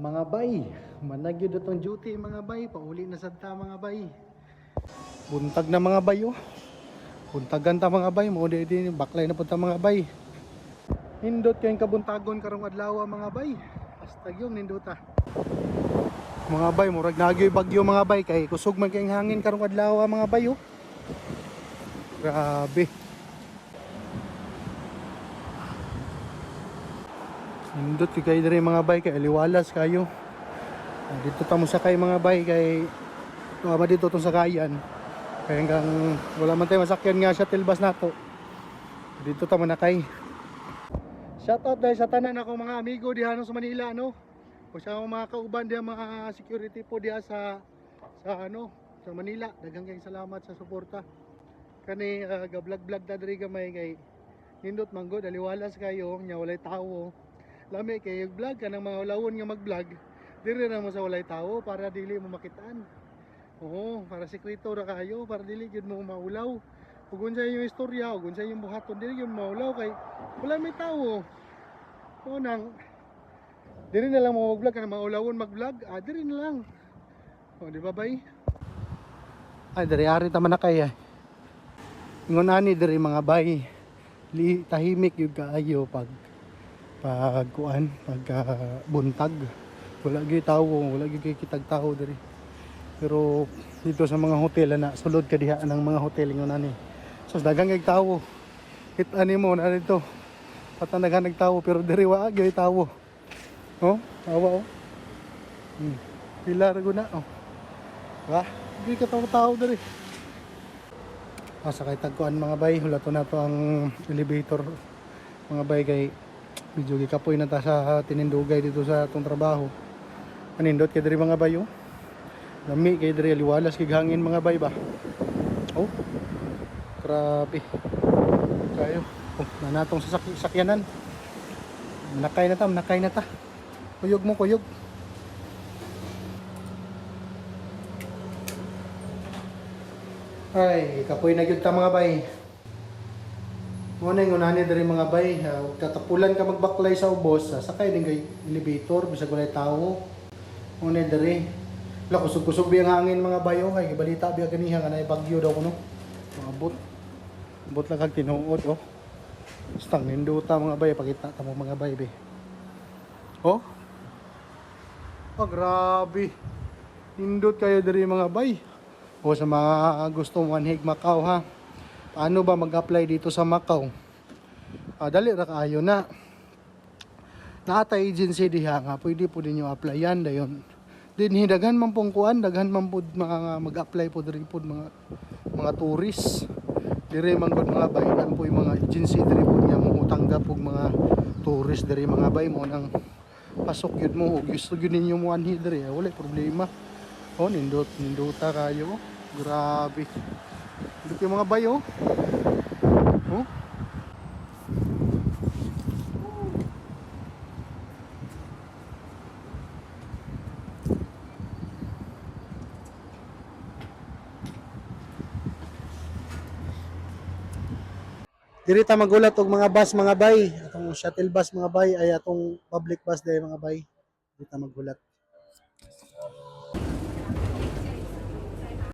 Mga bay, managyod itong duty mga bay, pauli na sa ta mga bay. Buntag na mga bay oh. Buntagan ta mga bay, mo di baklay na punta mga bay. Nindot kayong kabuntagon karong adlaw mga bay. Hasta yung nindota. Mga bay, murag nagyoy bagyo mga bay kay kusog man kayong hangin karong adlaw mga bay oh. Grabe. Nindot kay kayo diri mga bay kay aliwalas kayo. Ah, Dito ta mo sakay mga bay kay Tuwa dito tong sakayan. Kaya hanggang wala man tayo masakyan nga sa tilbas nato. Dito ta manakay. Shoutout dahil sa tanan ako mga amigo diha no sa Manila no. O sa mga kauban diha mga security po diha sa sa ano sa Manila. Daghang kayong salamat sa suporta. Kani uh, ga-vlog-vlog ta diri gamay kay nindot manggod aliwalas kayo nya walay tawo. Lami kay vlog ka ng mga ulawon nga mag-vlog. Diri na mo sa walay tawo para dili mo makitaan. Oo, para sekreto ra kayo, para dili gyud mo maulaw. Ug unsa yung istorya, ug unsa yung buhaton dili gyud maulaw kay wala may tawo. O nang diri na lang mo mag-vlog kana maulawon mag-vlog, ah diri na lang. O di ba bay? Ay diri ari ta man na kay. Ingon diri mga bay. Li tahimik gyud kaayo pag pag kuan, pag ah, buntag. Wala gyud tawo, wala gyud kay kitag tawo diri. Pero dito sa mga hotel na sulod ka diha ng mga hotel ingon ani. So daghang kay tawo. Hit ani mo na dito. Patanagan nagtawo pero diri wa gyud tawo. Oh, tawa oh. Hmm. Pilar ko na oh. Wah, di ka tawo tao diri. Ah, sakay tagkuan mga bay, hulato na to ang elevator. Mga bay kay medyo gikapoy na ta sa tinindugay dito sa atong trabaho. Anindot kay diri mga bay oh. Lami kay diri liwalas kay hangin mga bay ba. Oh. Grabe. Kayo. Oh, na natong sasak. Nakay na ta, nakay na ta. Kuyog mo, kuyog. Ay, kapoy na gyud ta mga bay. Mo na yung unani diri mga bay, ug tatapulan ka magbaklay sa ubos, ah, sakay din kay elevator bisag walay tawo. Mo na diri. La kusog-kusog ang hangin mga bayo kay balita biya ganiha nga nay bagyo daw kuno. Mga bot. Bot lang kag tinuod oh. Stang ninduta mga bay pakita ta mo mga bay be. Oh. Oh grabe. Nindot kayo diri mga bay. O sa mga gusto manhig Macau ha. Paano ba mag-apply dito sa Macau? Ah, dali ra kaayo na. Naata agency diha nga pwede po ninyo applyan dayon. Din daghan man pong kuan, daghan man pud mga mag-apply po diri pud mga mga tourist. Diri man gud mga bay nang po yung mga agency diri po niya mo tanggap og mga tourist diri mga bay mo nang pasok yun mo ug gusto yun ninyo mo anhi diri wala problema. Oh, nindot, ninduta kayo. Grabe. Nindot yung mga bay oh. Diri ta magulat og mga bus mga bay, atong shuttle bus mga bay ay atong public bus day mga bay. Diri ta magulat.